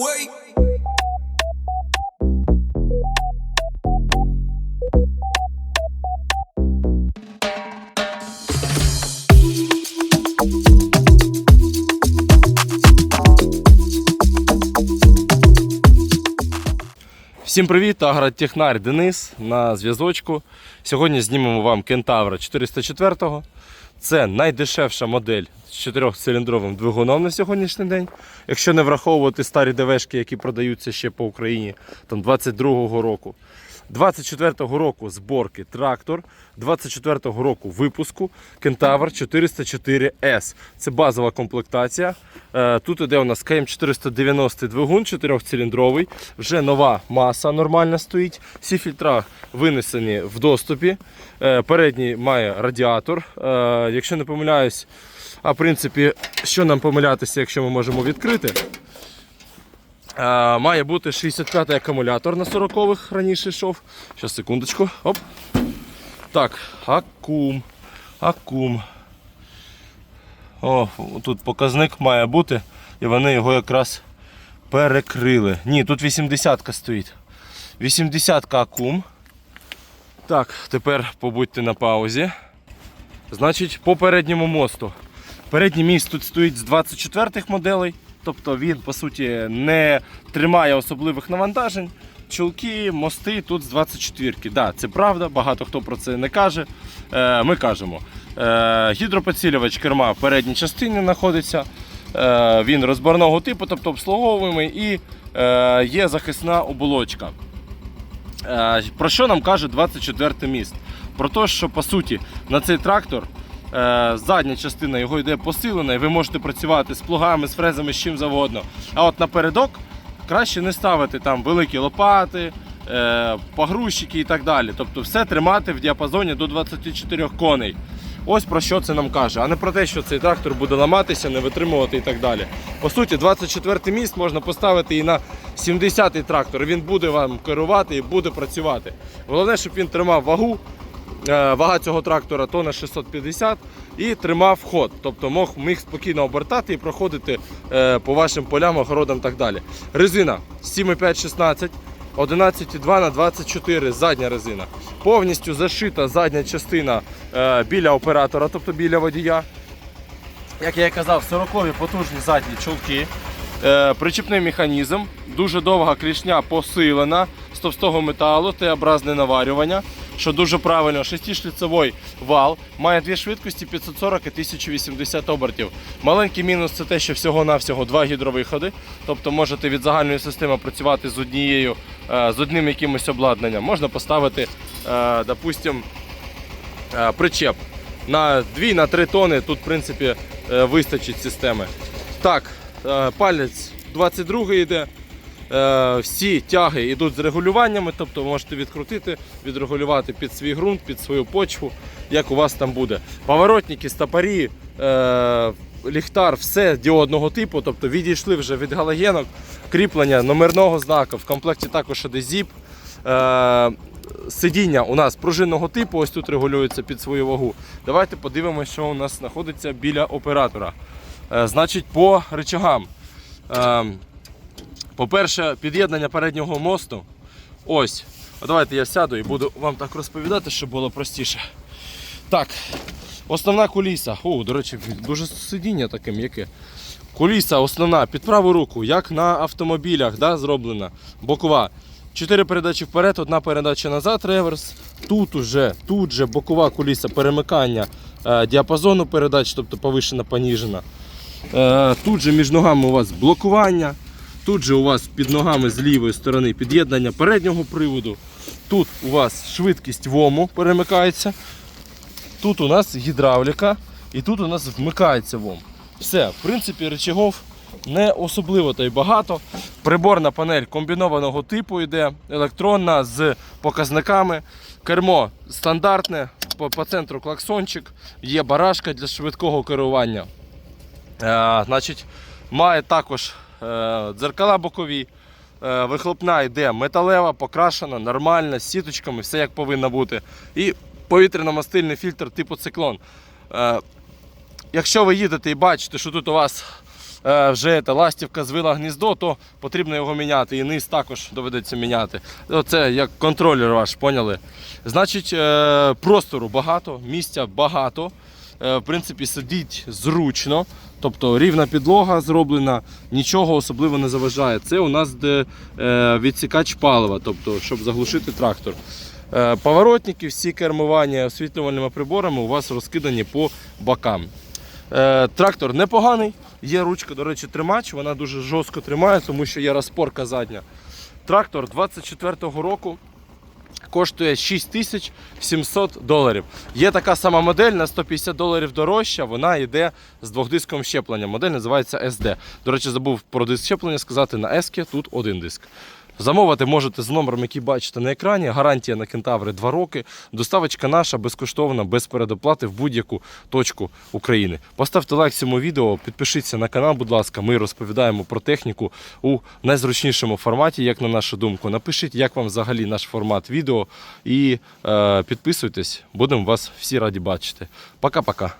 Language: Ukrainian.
away. Всім привіт, агротехнар Денис на зв'язочку. Сьогодні знімемо вам Кентавра 404. Це найдешевша модель з 4-циліндровим двигуном на сьогоднішній день. Якщо не враховувати старі ДВшки, які продаються ще по Україні, там 22-го року. 24-го року зборки трактор, 24-го року випуску Кентавр 404S. Це базова комплектація. Е, Тут іде у нас КМ490 двигун 4-циліндровий. Вже нова маса нормальна стоїть. Всі фільтра винесені в доступі. Е, Передній має радіатор. Е, Якщо не помиляюсь, а в принципі, що нам помилятися, якщо ми можемо відкрити? Е, Має бути 65-й акумулятор на 40-х раніше йшов. Зараз, секундочку. Оп. Так, акум. Акум. О, тут показник має бути, і вони його якраз перекрили. Ні, тут 80-ка стоїть. 80-ка акум. Так, тепер побудьте на паузі. Значить, по передньому мосту. Передній міст тут стоїть з 24-х моделей, тобто він, по суті, не тримає особливих навантажень. Чулки, мости тут з 24-ки. Да, це правда, багато хто про це не каже. Е, ми кажемо. Е, гідропоцілювач керма в передній частині знаходиться. Е, він розборного типу, тобто обслуговуємий, і е, є захисна оболочка. Е, Про що нам каже 24 міст? Про те, що по суті на цей трактор задня частина його йде посилена, і ви можете працювати з плугами, з фрезами, з чим завгодно. А от напередок краще не ставити там великі лопати, е, погрузчики і так далі. Тобто все тримати в діапазоні до 24 коней. Ось про що це нам каже, а не про те, що цей трактор буде ламатися, не витримувати і так далі. По суті, 24 міст можна поставити і на 70-й трактор. Він буде вам керувати і буде працювати. Головне, щоб він тримав вагу. Е, Вага цього трактора тонна 650 і тримав ход, тобто мог, міг спокійно обертати і проходити е, по вашим полям, огородам і так далі. Резина 7,5-16, 11,2 на 24 задня резина. Повністю зашита задня частина е, біля оператора, тобто біля водія. Як я і казав, 40-ві потужні задні чулки. Причіпний механізм, дуже довга клішня посилена з товстого металу, Т-образне наварювання, що дуже правильно. Шестишліцевий вал, має дві швидкості 540 і 1080 обертів. Маленький мінус це те, що всього-навсього два гідровиходи. Тобто можете від загальної системи працювати з однією, е, з одним якимось обладнанням. Можна поставити, е, допустим, е, причеп на 2-3 тони. Тут, в принципі, вистачить системи. Так, палець 22 йде. Е, Всі тяги йдуть з регулюваннями, тобто можете відкрутити, відрегулювати під свій ґрунт, під свою почву, як у вас там буде. Поворотники, стопорі, е, ліхтар, все діодного типу, тобто відійшли вже від галогенок, кріплення номерного знаку. В комплекті також іде зіп. Е, Сидіння у нас пружинного типу, ось тут регулюється під свою вагу. Давайте подивимося, що у нас знаходиться біля оператора. Значить, по речагам. По-перше, під'єднання переднього мосту. Ось. А давайте я сяду і буду вам так розповідати, щоб було простіше. Так, основна куліса. О, до речі, дуже сидіння таке м'яке. Куліса основна під праву руку, як на автомобілях да, зроблена, бокова. Чотири передачі вперед, одна передача назад, реверс. Тут уже, тут же бокова куліса перемикання е, діапазону передач, тобто повишена, поніжена. Е, тут же між ногами у вас блокування. Тут же у вас під ногами з лівої сторони під'єднання переднього приводу. Тут у вас швидкість ВОМу перемикається. Тут у нас гідравліка і тут у нас вмикається ВОМ. Все, в принципі, речагов не особливо та й багато. Приборна панель комбінованого типу йде, електронна з показниками. Кермо стандартне, по, по центру клаксончик, є барашка для швидкого керування. Е, значить, має також дзеркала бокові. Е, вихлопна йде металева, покрашена, нормальна, з сіточками, все як повинно бути. І повітряно-мастильний фільтр типу циклон. Е, якщо ви їдете і бачите, що тут у вас е, вже та ластівка звила гніздо, то потрібно його міняти. І низ також доведеться міняти. Це як контролер ваш, поняли? Значить, е, простору багато, місця багато. Е, В принципі, сидіть зручно. Тобто рівна підлога зроблена, нічого особливо не заважає. Це у нас де е, відсікач палива, тобто, щоб заглушити трактор. Е, Поворотники, всі кермування освітлювальними приборами у вас розкидані по бокам. Трактор непоганий, є ручка, до речі, тримач, вона дуже жорстко тримає, тому що є розпорка задня. Трактор 24-го року коштує 6700 доларів. Є така сама модель на 150 доларів дорожча, вона йде з двохдиском щепленням. Модель називається SD. До речі, забув про диск щеплення сказати, на S тут один диск. Замовити можете з номером, який бачите на екрані. Гарантія на кентаври 2 роки. Доставочка наша безкоштовна, без передоплати в будь-яку точку України. Поставте лайк цьому відео, підпишіться на канал, будь ласка. Ми розповідаємо про техніку у найзручнішому форматі, як на нашу думку. Напишіть, як вам взагалі наш формат відео і е, підписуйтесь. Будемо вас всі раді бачити. Пока-пока.